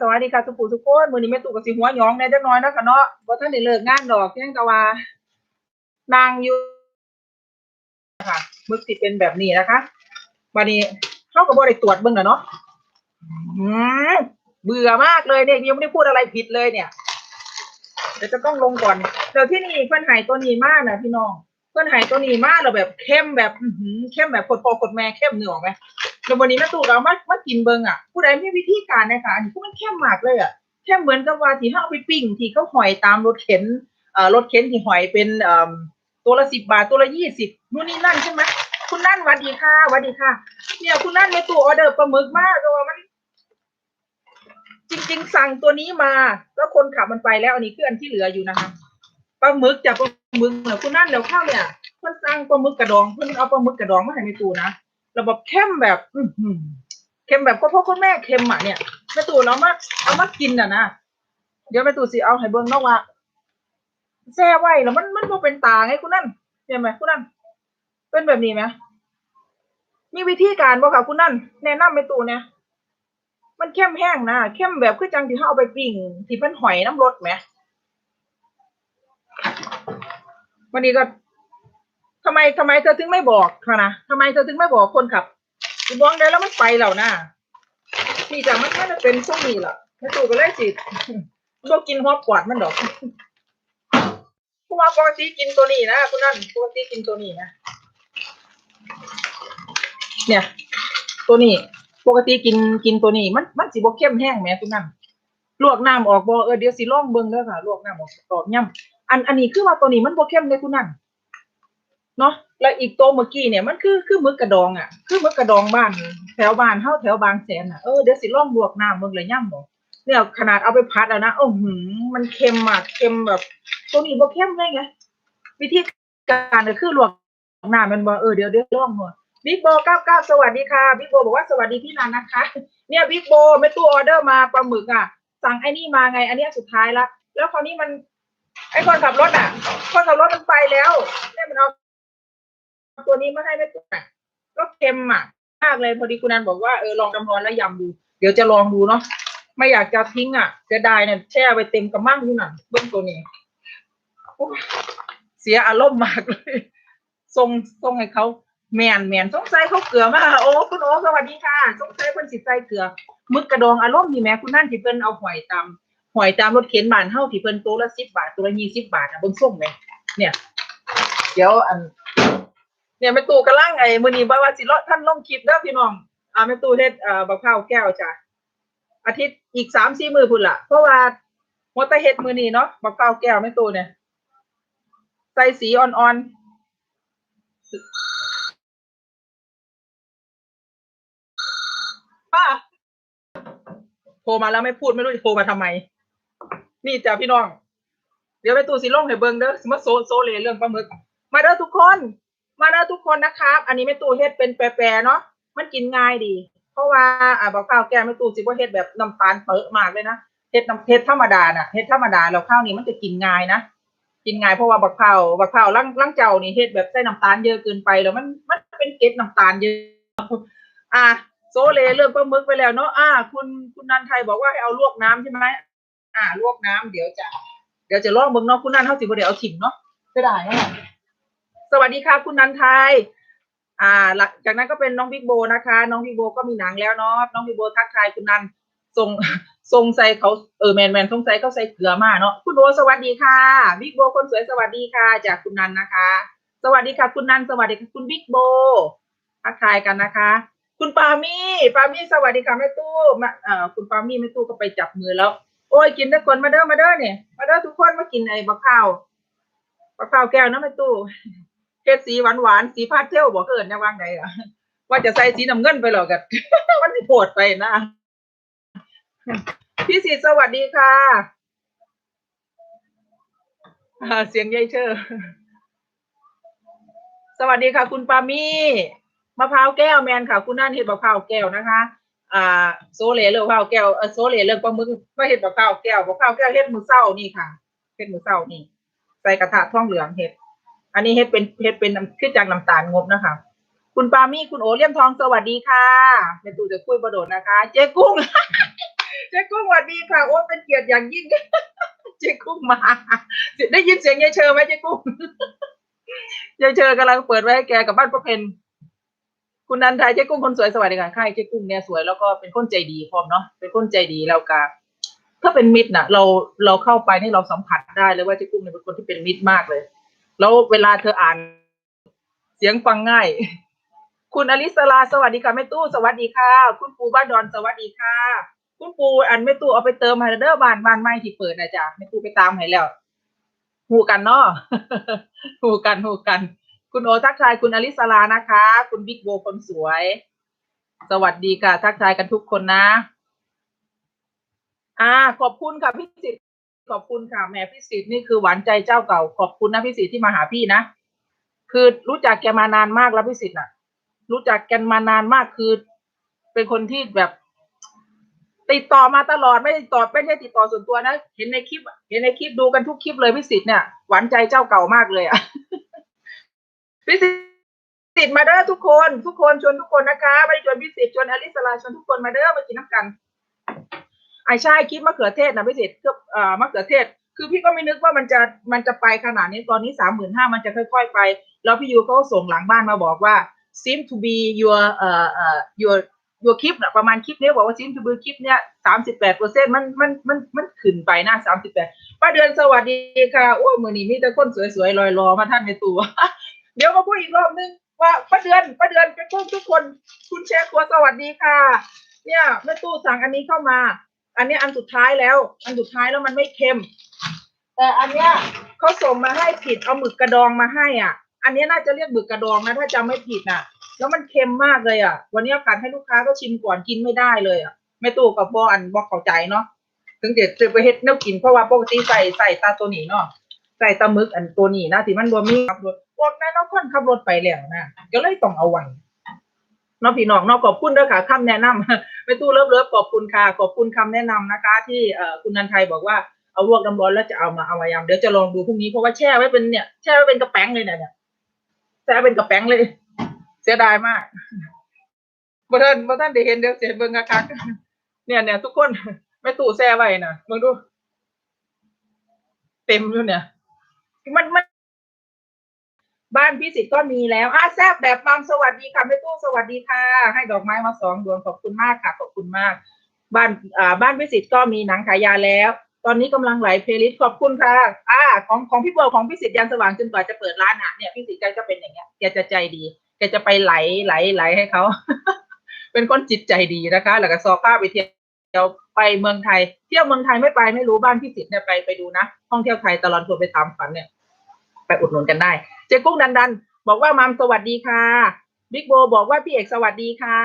สวัสดีค่ะทุกผู้ทุกคนมื้อนี้แม่ตู่กับสิหัวหยองแน่จักน่อยเนาะค่ะเนาะบ่ทันได้เลิกงานดอกเพียงแต่ว่านางอยู่ค่ะมึกสิเป็นแบบนี้นะคะบัดนี้เฮาก็บ่ได้ตรวจเบิ่งน่ะเนาะอืมเบื่อมากเลยเนี่ยยังไม่ได้พูดอะไรผิดเลยเนี่ยเดี๋ยวจะต้องลงก่อนเดี๋ยวที่นี่เพิ่นให้ตัวนี้มากนะพี่น้อง เพิ่นให้ตัวนี้มาแล้วแบบเข้มแบบเข้มแบบโคตรพ่อโคตรแม่เข้มเหนือไหม แล้ววันนี้แม่ตู่เรามามากินเบิงอะ ผู้ใดมีวิธีการนะคะอันนี้พวกมันเข้มมากเลยอะเข้มเหมือนกับว่าที่เขาเอาไปปิ้งที่เขาหอยตามรถเข็นเอ่อรถเข็นที่หอยเป็นเอ่อตัวละสิบบาทตัวละยี่สิบนู่นนี่นั่นใช่ไหมคุณนั่นวัดดีค่ะวัดดีค่ะ เนี่ยคุณนั่นแม่ตู่ออเดอร์ปลาหมึกมากเลยมัน จริง ๆ สั่งตัวนี้มา แล้วคนขับมันไปแล้วอันนี้คืออันที่เหลืออยู่นะคะปลาหมึกจากปลาหมึกเหมือคุณนั่นแล้วข้าวเนี่ยเพิ่นสั่งปลาหมึกกระดองเพิ่นเอาปลาหมึกกระดองมาให้แม่ตู่นะ ระบบเข้มแบบอืเข้มแบบพ่อพ่อคุณแม่เข้มอะเนี่ยแม่ตู่เรามาเอามากินอะนะเดี๋ยวแม่ตู่สิเอาให้เบิ่งนาะว่าแซ่ไว้แล้วมันมันบ่เป็นตาไงคุณนั่นเห็นไหมคุณนั่นเป็นแบบนี้ไหมมีวิธีการบ่ค่ะคุณนั่นแนะนำแม่ตู่เนี่ยมันเข้มแห้งนะเข้มแบบคือจังที่เขาเอาไปปิ้งที่เพิ่นหอยน้ำรสไหมวันนี้ก็ ทำไมทำไมเธอถึงไม่บอกคะนะทำไมเธอถึงไม่บอกคนขับกูบอกได้แล้วมันไปแล้วนะนี่จ้ะมันมันเป็นช่วงนี้แหละแม่ตู่ก็เลยสิต้องกินฮอบกวาดมันดอกเพราะว่าปกติกินตัวนี้นะคุณนั่นปกติกินตัวนี้นะเนี่ย ตัวนี้ ปกติกินกินตัวนี้ มันมันสิบ่เข้มแห้งแหมคุณนั่นลวกน้ำออกบ่เออเดี๋ยวสิลองเบิ่งเด้อค่ะลวกน้ำออกออกย่ำอันอันนี้คือว่าตัวนี้มันบ่เข้มเลยคุณนั่น เนาะแล้วอีกตัวเมื่อกี้เนี่ยมันคือคือมึกกระดองอะ คือมึกกระดองบ้าน แถวบ้านเฮาแถวบางแสนอะเออเดี๋ยวสิลองลวกน้ำมึงเลยย่ำบ่เนี่ยขนาดเอาไปพัดแล้วนะโอ้โหมันเค็มมากเค็มแบบตัวนี้บ่เค็มเลยไงวิธีการก็คือลวกน้ำมันบ่เออเดี๋ยวเดี๋ยวลองหัวบิ๊กโบเก้าเก้าสวัสดีค่ะบิ๊กโบบอกว่าสวัสดีพี่นันนะคะ เนี่ยบิ๊กโบไม่ตู้ออเดอร์มาปลาหมึกอะ สั่งไอ้นี่มาไง อันนี้สุดท้ายละแล้วคราวนี้มันไอ้คนขับรถอะ คนขับรถมันไปแล้วเนี่ยมันเอา ตัวนี้มาให้แม่ตุ๊กก็เค็มอะมากเลยพอดีคุณนันบอกว่าเออลองน้ำร้อนแล้วยำดู เดี๋ยวจะลองดูเนาะไม่อยากจะทิ้งอะจะได้เนี่ยแช่ไปเต็มกระมังอยู่น่ะเบื้องตัวนี้เสียอารมณ์มากเลยส่งส่งให้เขาแมนแมนสงสัยเขาเกลือมาโอ้คุณโอ้สวัสดีค่ะสงสัยเพิ่นสิใส่เกลือมึกกระดองอารมณ์นี่แหม่คุณนั่นที่เพิ่นเอาหอยตามหอยตามรถเข็นบานเฮาที่เพิ่นตัวละสิบบาทตัวละยี่สิบบาทอะเบิ่งส่งเลยเนี่ย เดี๋ยวอัน เนี่ยแม่ตู่กำลังไอ้มื้อนี้บ่ว่าสิเลาะท่านลงคลิปเด้อพี่น้องอ่าแม่ตู่เฮ็ดเอ่อบักพร้าวแก้วจ้ะอาทิตย์อีก3-4มื้อพุ่นละเพราะว่าหัวตะเฮ็ดมือนี้เนาะบักพร้าวแก้วแม่ตู่เนี่ยใส่สีอ่อนๆป้าโทรมาแล้วไม่พูดไม่รู้จะโทรมาทำไม นี่จ้ะพี่น้อง เดี๋ยวแม่ตู่สิล่องให้เบิงเด้อสิมาโซโซเลเรื่องปลาหมึก มาเด้อทุกคน มาเด้อทุกคนนะครับ อันนี้แม่ตู่เฮ็ดเป็นแปรๆเนาะมันกินง่ายดี เพราะว่าอ่าบอกข้าวแกงแม่ตู่สิบ่าเฮ็ดแบบน้ำตาลเปอะมากเลยนะเฮ็ดน้ำเฮ็ดธรรมดาน่ะเฮ็ดธรรมดาแล้วข้าวนี้มันจะกินง่ายนะกินง่ายเพราะว่าบักข้าบักข้าวลังลังเจ้านี่เฮ็ดแบบใส่น้ำตาลเยอะเกินไปแล้วมันมันเป็นเกล็ดน้ำตาลเยอะ อะโซเลเรื่องปลาหมึกไปแล้วเนาะอ่าคุณคุณนันไทยบอกว่าให้เอาลวกน้ำใช่ไหมอ่าลวกน้ำเดี๋ยวจะ เดี๋ยวจะลองเบิ่งเนาะคุณนันเฮาสิบ่ได้เอาถิ่มเนาะจะได้เนาะ สวัสดีค่ะ คุณนันไทยอ่า หลังจากนั้นก็เป็นน้องบิ๊กโบนะคะ น้องบิ๊กโบก็มีหนังแล้วเนาะน้องบิ๊กโบทักทายคุณนันส่งส่งใส่เขาเออแมนแมนสงใสัยเขาใส่เกลือมาเนาะคุณโบสวัสดีค่ะบิ๊กโบคนสวยสวัสดีค่ะ จากคุณนันนะคะ สวัสดีค่ะ คุณนันสวัสดีค่ะคุณบิ๊กโบทักทายกันนะคะ คุณปามี่ปามี่สวัสดีค่ะแม่ตู้มาเอ่อคุณปามี่แม่ตู้ก็ไปจับมือแล้ว โอ้ยกินทุกคนมาเด้อมาเด้อเนี่ยมาเด้อทุกคนมากินไอ้บะข้าวบะข้าวแก้วเนาะแม่ตู้ เฮ็ดสีหวานหวานๆสีพาสเทลบอกเกินนะว่างใดอะว่าจะใส่สีน้ำเงินไปหรอกกันมันสิโผดไปนะ พี่สีสวัสดีค่ะเสียงยายเชอร์สวัสดีค่ะ คุณปามี่มะพร้าวแก้วแมนค่ะ คุณนั่นเห็ดมะพร้าวแก้วนะคะ อ่า โซเลเลือกมะพร้าวแก้วโซเลเลือกปลาหมึกไม่เห็ดมะพร้าวแก้วมะพร้าวแก้วเฮ็ดมือเศร้านี่ค่ะเฮ็ดมือเศร้านี่ ใส่กระทะท่องเหลืองเห็ด อันนี้เฮ็ดเป็นเฮ็ดเป็นขึ้นจากน้ำตาลงบนะคะ คุณปามี่คุณโอเลี่ยมทองสวัสดีค่ะแม่ตู่จะคุยประโดดนะคะ เจ๊กุ้ง เจ๊กุ้งสวัสดีค่ะโอ้เป็นเกียรติอย่างยิ่ง เจ๊กุ้งมา ได้ยินเสียงยายเชอไหมเจ๊กุ้งยายเชอกำลังเปิดไว้ให้แกกับบ้านป้าเพนคุณนันทายเจ๊กุ้งคนสวยสวัสดีค่ะค่ายเจ๊กุ้งเนี่ยสวยแล้วก็เป็นคนใจดีพร้อมเนาะเป็นคนใจดีแล้วก็ถ้าเป็นมิตรนะเราเราเข้าไปนี่เราสัมผัสได้เลยว่าเจ๊กุ้งเนี่ยเป็นคนที่เป็นมิตรมากเลย แล้วเวลาเธออ่าน เสียงฟังง่าย คุณอลิสลาสวัสดีค่ะแม่ตู้สวัสดีค่ะ คุณปูบ้านดอนสวัสดีค่ะ คุณปูอันแม่ตู้เอาไปเติมไฮเดอร์บานบานใหม่ที่เปิดนะจ๊ะแม่ตู้ไปตามให้แล้วหูกันเนาะหูกันหูกัน คุณโอทักทายคุณอลิสลานะคะ คุณบิ๊กโบคนสวย สวัสดีค่ะ ทักทายกันทุกคนนะ อ่า ขอบคุณค่ะพี่สิทธิ์ ขอบคุณค่ะแหม่พี่สิทธิ์นี่คือหวานใจเจ้าเก่า ขอบคุณนะพี่สิทธิ์ที่มาหาพี่นะคือรู้จักแกมานานมากแล้วพี่สิทธิ์น่ะ รู้จักกันมานานมากคือ เป็นคนที่แบบ ติดต่อมาตลอดไม่ติดต่อไม่ได้ติดต่อส่วนตัวนะเห็นในคลิป เห็นในคลิปดูกันทุกคลิปเลยพี่สิทธิ์เนี่ยหวานใจเจ้าเก่ามากเลยอะพี่สิทธิ์มาเด้อทุกคน ทุกคนชวนทุกคนนะคะไม่ได้ชวนพี่สิทธิ์ชวนอลิสลาชวนทุกคนมาเด้อมากินน้ำกัน ไอ้ใช่คิดมะเขือเทศนะพี่สิทธิ์ก็เอ่อมะเขือเทศ คือพี่ก็ไม่นึกว่ามันจะมันจะไปขนาดนี้ตอนนี้สามหมื่นห้ามันจะค่อยๆไป แล้วพี่ยูเขาส่งหลังบ้านมาบอกว่า seem to be your เอ่อเอ่อ your your คลิปนะประมาณคลิปนี้บอกว่า seem to be คลิปเนี้ยสามสิบแปดเปอร์เซ็นต์มันมันมันมันขึ้นไปนะสามสิบแปดป้าเดือนสวัสดีค่ะโอ้ยมือนี้มีแต่คนสวยๆลอยรอมาท่านในตัว เดี๋ยวมาพูดอีกรอบนึงว่าป้าเดือนป้าเดือนเป็นพวกทุกคน คุณแชร์ครัวสวัสดีค่ะ เนี่ยแม่ตู้สั่งอันนี้เข้ามา อันนี้อันสุดท้ายแล้ว อันสุดท้ายแล้วมันไม่เค็ม แต่อันเนี้ยเขาส่งมาให้ผิดเอาหมึกกระดองมาให้อะ อันนี้น่าจะเรียกหมึกกระดองนะถ้าจำไม่ผิดน่ะ แล้วมันเค็มมากเลยอะ วันนี้เอากัดให้ลูกค้าก็ชิมก่อนกินไม่ได้เลยอะแม่ตู้กับบออันบอกเข้าใจเนาะถึงเด็ดจะไปเฮ็ดแนวกินเพราะว่าปกติใส่ใส่ตาตัวนี้เนาะใส่ตาหมึกอันตัวนี้นะที่มันบ่มีขับรถพวกนั้นเนาะคนขับรถไปแล้วนะก็เลยต้องเอาไว้ นาะพี่น้องเนาะขอบคุณด้วยค่ะคำแนะนำแม่ตู้เลิฟเลิฟขอบคุณค่ะขอบคุณคำแนะนำนะคะ ที่เอ่อคุณนันไทยบอกว่าเอาลวกน้ำร้อนแล้วจะเอามาเอามายำเดี๋ยวจะลองดูพรุ่งนี้เพราะว่าแช่ไว้เป็นเนี่ยแช่ไว้เป็นกระแป้งเลยเนี่ยเนี่ยแช่เป็นกระแป้งเลย เสียดายมากบ่ท่านบ่ท่านได้เห็นเดี๋ยวเสียเบิ่งอาคักเนี่ยเนี่ยทุกคนแม่ตู้แช่ไว้นะมึงดู เต็มอยู่เนี่ย มันมัน บ้านพี่สิทธิ์ก็มีแล้วอะแซบแบบมัมสวัสดีค่ะแม่ตู้สวัสดีค่ะ ให้ดอกไม้มาสองดวงขอบคุณมากค่ะขอบคุณมาก บ้านอ่าบ้านพิสิทธิ์ก็มีหนังขายยาแล้ว ตอนนี้กำลังไหลเพลย์ลิสต์ขอบคุณค่ะอ่าของของพี่เบิร์ของพิสิทธิ์ยันสว่างจนกว่าจะเปิดร้านอะเนี่ยพิสิทธิ์แกก็เป็นอย่างเงี้ยแกจะใจดีแกจะไปไหลไหลไหลให้เขาเป็นคนจิตใจดีนะคะ แล้วก็สอบภาพไปเที่ยวไปเมืองไทย เที่ยวเมืองไทยไม่ไปไม่รู้บ้านพิสิทธิ์เนี่ยไปไปดูนะท่องเที่ยวไทยตลอดทัวร์ไปตามฝันเนี่ย ไปอุดหนุนกันได้ เจ๊กุ้งดันดันบอกว่ามัมสวัสดีค่ะบิ๊กโบบอกว่าพี่เอกสวัสดีค่ะ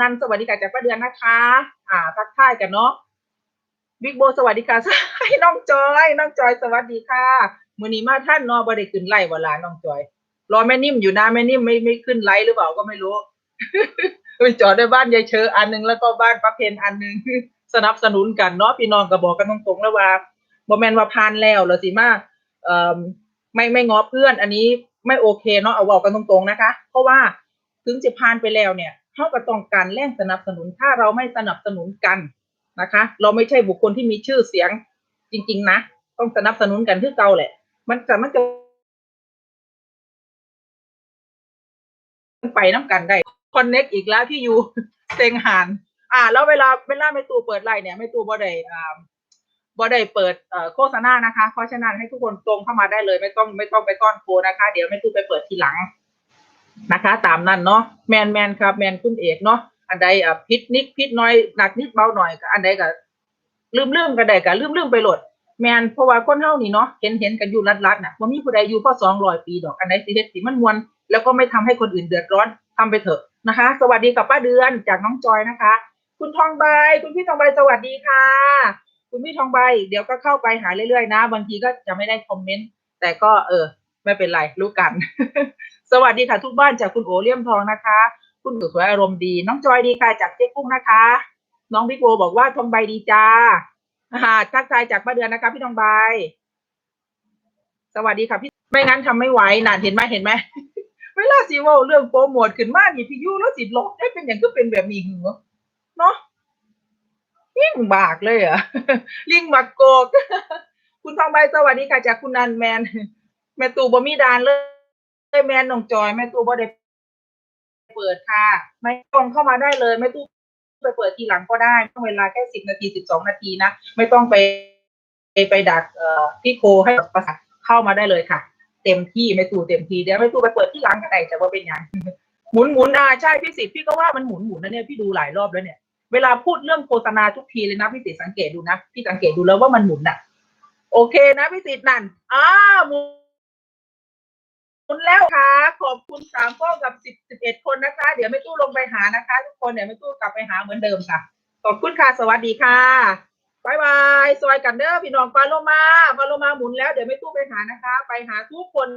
นันสวัสดีค่ะจากป้าเดือนนะคะ อ่าทักทายกันเนาะบิ๊กโบสวัสดีค่ะให้น้องจอยน้องจอยสวัสดีค่ะมือนี้มาท่านนอบริขึ้นไล่เวลาน้องจอย รอแม่นิ่มอยู่นะแม่นิ่มไม่ไม่ขึ้นไลฟ์หรือเปล่าก็ไม่รู้ไปจอดในบ้านยายเชออันหนึงแล้วก็บ้านป้าเพนอันหนึงสนับสนุนกันเนาะพี่น้องก็บอกกันตรงๆแล้วว่าบ่แมนว่าพานแล้วเหรอสิมาเอ่อ ไม่ไม่ง้อเพื่อน อันนี้ไม่โอเคเนาะเอาบอกกันตรงๆนะคะ เพราะว่าถึงจะพานไปแล้วเนี่ยเขาก็ต้องการแรงสนับสนุนถ้าเราไม่สนับสนุนกันนะคะ เราไม่ใช่บุคคลที่มีชื่อเสียงจริง ๆ นะ ต้องสนับสนุนกันคือเก่าแหละ มันจะมันจะไปน้ำกันได้คอนเน็กอีกแล้วที่อยู่เซงหานอ่า แล้วเวลาเวลาไม่ตูเปิดไลน์เนี่ยไม่ตูบ่ได้อ่า บ่ได้เปิดโฆษณานะคะ เพราะฉะนั้นให้ทุกคนตรงเข้ามาได้เลย ไม่ต้องไม่ต้องไปต้อนโคนะคะ เดี๋ยวไม่ตูไปเปิดทีหลังนะคะ ตามนั้นเนาะแมนแมนครับแมนคุณเอกเนาะอันใดอะพิษนิดพิษน้อยหนักนิดเบาหน่อยอันใดก็ลืมลืมกันได้ก็ลืมลืมไปโหลดแมนเพราะว่าคนเฮานี่เนาะเห็นเห็นกันอยู่รัดๆน่ะบ่มีผู้ใดอยู่พอ200ปีดอกอันใดสิเฮ็ดสิมันมวน แล้วก็ไม่ทำให้คนอื่นเดือดร้อนทำไปเถอะนะคะ สวัสดีกับป้าเดือนจากน้องจอยนะคะ คุณทองใบคุณพี่ทองใบสวัสดีค่ะ คุณพี่ทองใบ เดี๋ยวก็เข้าไปหาเรื่อยๆนะ บางทีก็จะไม่ได้คอมเมนต์ แต่ก็เออ ไม่เป็นไรรู้กัน สวัสดีค่ะ ทุกบ้านจากคุณโอเลี่ยมทองนะคะ คุณสวยอารมณ์ดี น้องจอยดีค่ะจากเจ๊กุ้งนะคะ น้องบิ๊กโบบอกว่าทองใบดีจ้าอ่าทักทายจากป้าเดือนนะคะ พี่ทองใบ สวัสดีค่ะพี่ไม่งั้นทำไม่ไหวนานเห็นไหมเห็นไหมเวลาสิเว่าเรื่องโปรโมทขึ้นมากนี่พี่ยูแล้วสิลบได้เป็นอย่างก็เป็นแบบนี้เหรอเนาะ ยิ่งบากเลยเหรอะลิงบักโกก คุณทองใบสวัสดีค่ะจากคุณนันแมน แม่ตู่บ่มีดานเลยแมนนองจอย แม่ตู่บ่ได้เปิดค่ะ ไม่ต้องเข้ามาได้เลยแม่ตู่ไปเปิดทีหลังก็ได้ต้องเวลาแค่สิบนาทีสิบสองนาทีนะ ไม่ต้องไปไปไปดักเอ่อพี่โคให้ประสาทเข้ามาได้เลยค่ะ เต็มที่แม่ตู่เต็มที่เดี๋ยวแม่ตู่ไปเปิดที่หลังก็ได้แต่ว่าเป็นยังหมุนหมุนอ่าใช่พี่สิทธิ์พี่ก็ว่ามันหมุนหมุนนะเนี่ยพี่ดูหลายรอบแล้วเนี่ย เวลาพูดเรื่องโฆษณาทุกทีเลยนะพี่สิสังเกตดูนะพี่สังเกตดูแล้วว่ามันหมุนอะโอเคนะพี่สิทธิ์นั่นอ้าหมุนหมุนแล้วค่ะ ขอบคุณสามข้อกับสิบสิบเอ็ดคนนะคะ เดี๋ยวไม่ตู้ลงไปหานะคะ ทุกคนเดี๋ยวไม่ตู้กลับไปหาเหมือนเดิมค่ะ ขอบคุณค่ะ สวัสดีค่ะบายบายสวัสดีกันเด้อพี่น้องปาโลมาปาโลมาหมุนแล้วเดี๋ยวไม่ตู้ไปหานะคะ ไปหาทุกคน